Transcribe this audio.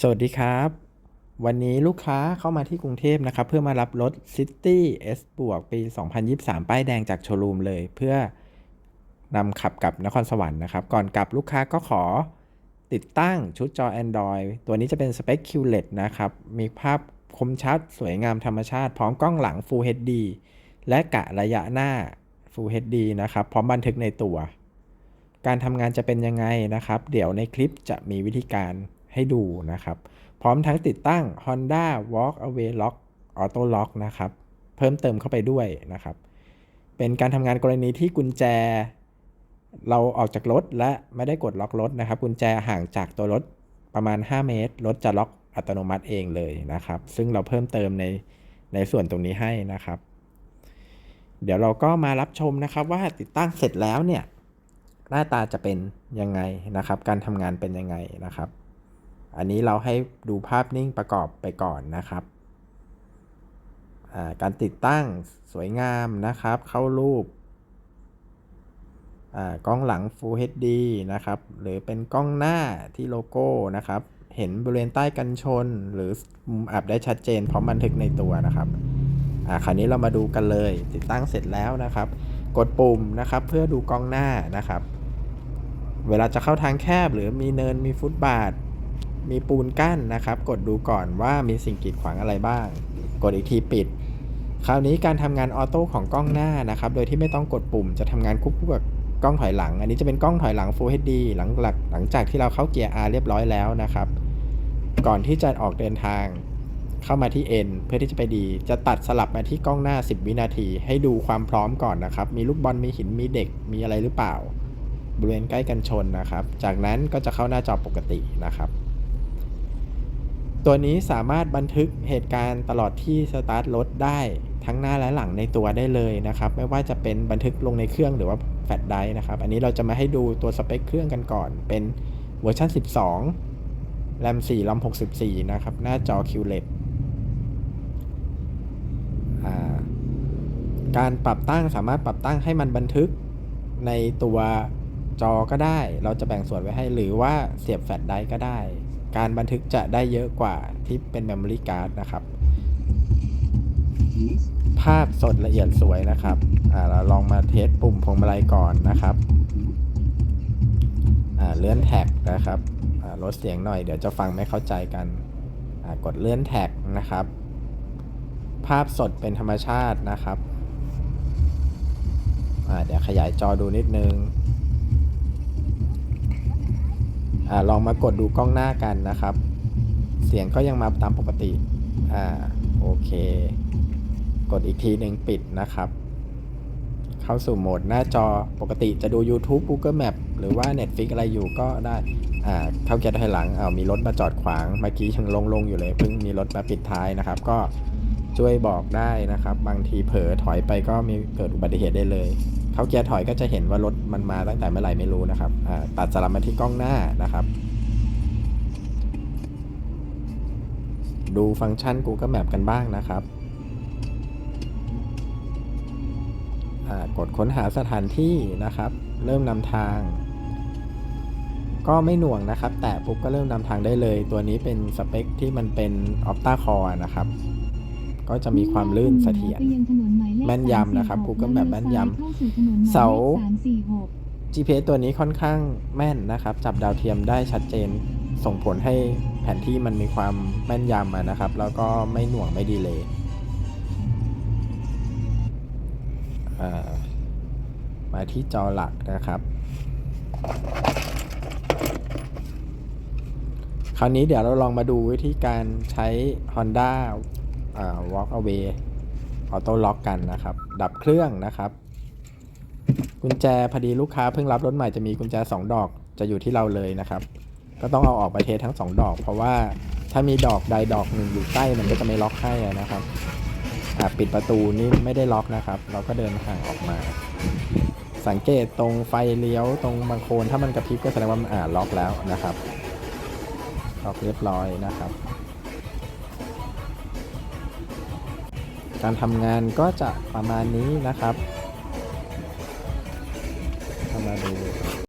สวัสดีครับ วันนี้ลูกค้าเข้ามาที่กรุงเทพนะครับ เพื่อมารับรถ City S บวกปี 2023 ป้ายแดงจากโชว์รูมเลย เพื่อนำขับกับนครสวรรค์นะครับ ก่อนกลับลูกค้าก็ขอติดตั้งชุดจอ Android ตัวนี้จะเป็นสเปค QLED นะครับ มีภาพคมชัด สวยงามธรรมชาติ พร้อมกล้องหลัง Full HD และกะระยะหน้า Full HD นะครับ พร้อมบันทึกในตัว การทำงานจะเป็นยังไงนะครับ เดี๋ยวในคลิปจะมีวิธีการ ให้ดูนะครับ พร้อมทั้งติดตั้ง Honda Walk Away Lock Auto Lock นะครับ เพิ่มเติมเข้าไปด้วยนะครับ เป็นการทำงานกรณีที่กุญแจ เราออกจากรถและไม่ได้กดล็อกรถนะครับ กุญแจห่างจากตัวรถประมาณ 5 เมตร รถจะล็อกอัตโนมัติเองเลยนะครับ ซึ่งเราเพิ่มเติมในในส่วนตรงนี้ให้นะครับ เดี๋ยวเราก็มารับชมนะครับว่าติดตั้งเสร็จแล้วเนี่ยหน้าตาจะเป็นยังไงนะครับ การทำงานเป็นยังไงนะครับ อันนี้เราให้ดูภาพนิ่งประกอบไปก่อนนะครับการติดตั้งสวยงามนะครับ เข้ารูปกล้องหลัง Full HD นะครับ หรือเป็นกล้องหน้าที่โลโก้นะครับ เห็นบริเวณใต้กันชน หรือมุมอับได้ชัดเจนพร้อมบันทึกในตัวนะครับอ่าคราวนี้เรามาดูกันเลย ติดตั้งเสร็จแล้วนะครับ กดปุ่มนะครับเพื่อดูกล้องหน้านะครับ เวลาจะเข้าทางแคบหรือมีเนินมีฟุตบาท มีปูนกั้นนะครับ กดดูก่อนว่ามีสิ่งกีดขวางอะไรบ้าง กดอีกทีปิด คราวนี้การทำงานออโต้ของกล้องหน้านะครับ โดยที่ไม่ต้องกดปุ่มจะทำงานควบคู่กับกล้องถอยหลัง อันนี้จะเป็นกล้องถอยหลัง Full HD หลังหลักหลังจากที่เราเข้าเกียร์ R เรียบร้อยแล้วนะครับ ก่อนที่จะออกเดินทาง เข้ามาที่ N เพื่อที่จะไปดี จะตัดสลับมาที่กล้องหน้า 10 วินาที ให้ดูความพร้อมก่อนนะครับ มีลูกบอลมีหินมีเด็กมีอะไรหรือเปล่า บริเวณใกล้กันชนนะครับ จากนั้นก็จะเข้าหน้าจอปกตินะครับ ตัวนี้สามารถบันทึกเหตุการณ์ตลอดที่สตาร์ทรถได้ทั้งหน้าและหลังในตัวได้เลยนะครับ ไม่ว่าจะเป็นบันทึกลงในเครื่องหรือว่าแฟลชไดร์นะครับ อันนี้เราจะมาให้ดูตัวสเปคเครื่องกันก่อน เป็นเวอร์ชัน12 แรม4 ROM 64 นะครับ หน้าจอ QLED การปรับตั้งสามารถปรับตั้งให้มันบันทึกในตัวจอก็ได้ เราจะแบ่งส่วนไว้ให้หรือว่าเสียบแฟลชไดร์ก็ได้ การบันทึกจะได้เยอะกว่าที่เป็น Memory Card นะครับ ภาพสดละเอียดสวยนะครับเราลองมาเทสปุ่มพวงมาลัยก่อนนะครับเลื่อนแท็กนะครับลดเสียงหน่อยเดี๋ยวจะฟังไม่เข้าใจกันกดเลื่อนแท็กนะครับ ภาพสดเป็นธรรมชาตินะครับเดี๋ยวขยายจอดูนิดนึง อลองมากดดูกล้องหน้ากันนะครับ เสียงก็ยังมาตามปกติอ่าโอเค กดอีกทีหนึ่งปิดนะครับ เข้าสู่โหมดหน้าจอปกติจะดู YouTube Google Map หรือว่า Netflix อะไรอยู่ก็ได้อ่าเข้าเกียร์ถอยหลังเอามีรถมาจอดขวางเมื่อกี้ยังลงๆอยู่เลยเพิ่งมีรถมาปิดท้ายนะครับ ก็ช่วยบอกได้นะครับ บางทีเผลอถอยไปก็มีเกิดอุบัติเหตุได้เลย เขาเกียร์ถอยก็จะเห็นว่ารถมันมาตั้งแต่เมื่อไหร่ไม่รู้นะครับตัดสลับมาที่กล้องหน้านะครับ ดูฟังก์ชัน Google Map กันบ้างนะครับกดค้นหาสถานที่นะครับ เริ่มนำทาง ก็ไม่หน่วงนะครับ แต่ปุ๊บก็เริ่มนำทางได้เลย ตัวนี้เป็นสเปคที่มันเป็น Opta Core นะครับ ก็จะมีความลื่นเสถียรแม่นยำนะครับ Google แบบแม่นยำเสา GPS ตัวนี้ค่อนข้างแม่นนะครับ จับดาวเทียมได้ชัดเจนส่งผลให้แผนที่มันมีความแม่นยำนะครับ แล้วก็ไม่หน่วงไม่ดีเลยมาที่จอหลักนะครับ คราวนี้เดี๋ยวเราลองมาดูวิธีการใช้ Honda Walk Away ออโต้ล็อกกันนะครับ ดับเครื่องนะครับ กุญแจพอดีลูกค้าเพิ่งรับรถใหม่จะมีกุญแจ 2 ดอกจะอยู่ที่เราเลยนะครับ ก็ต้องเอาออกไปเทสทั้ง 2 ดอก เพราะว่าถ้ามีดอกใดดอกหนึ่งอยู่ใกล้มันก็จะไม่ล็อกให้นะครับปิดประตูนี่ไม่ได้ล็อกนะครับ เราก็เดินห่างออกมา สังเกตตรงไฟเลี้ยวตรงบางโคนถ้ามันกระพริบก็แสดงว่ามันอ่าล็อกแล้วนะครับล็อกเรียบร้อยนะครับ การทำงานก็จะประมาณนี้นะครับ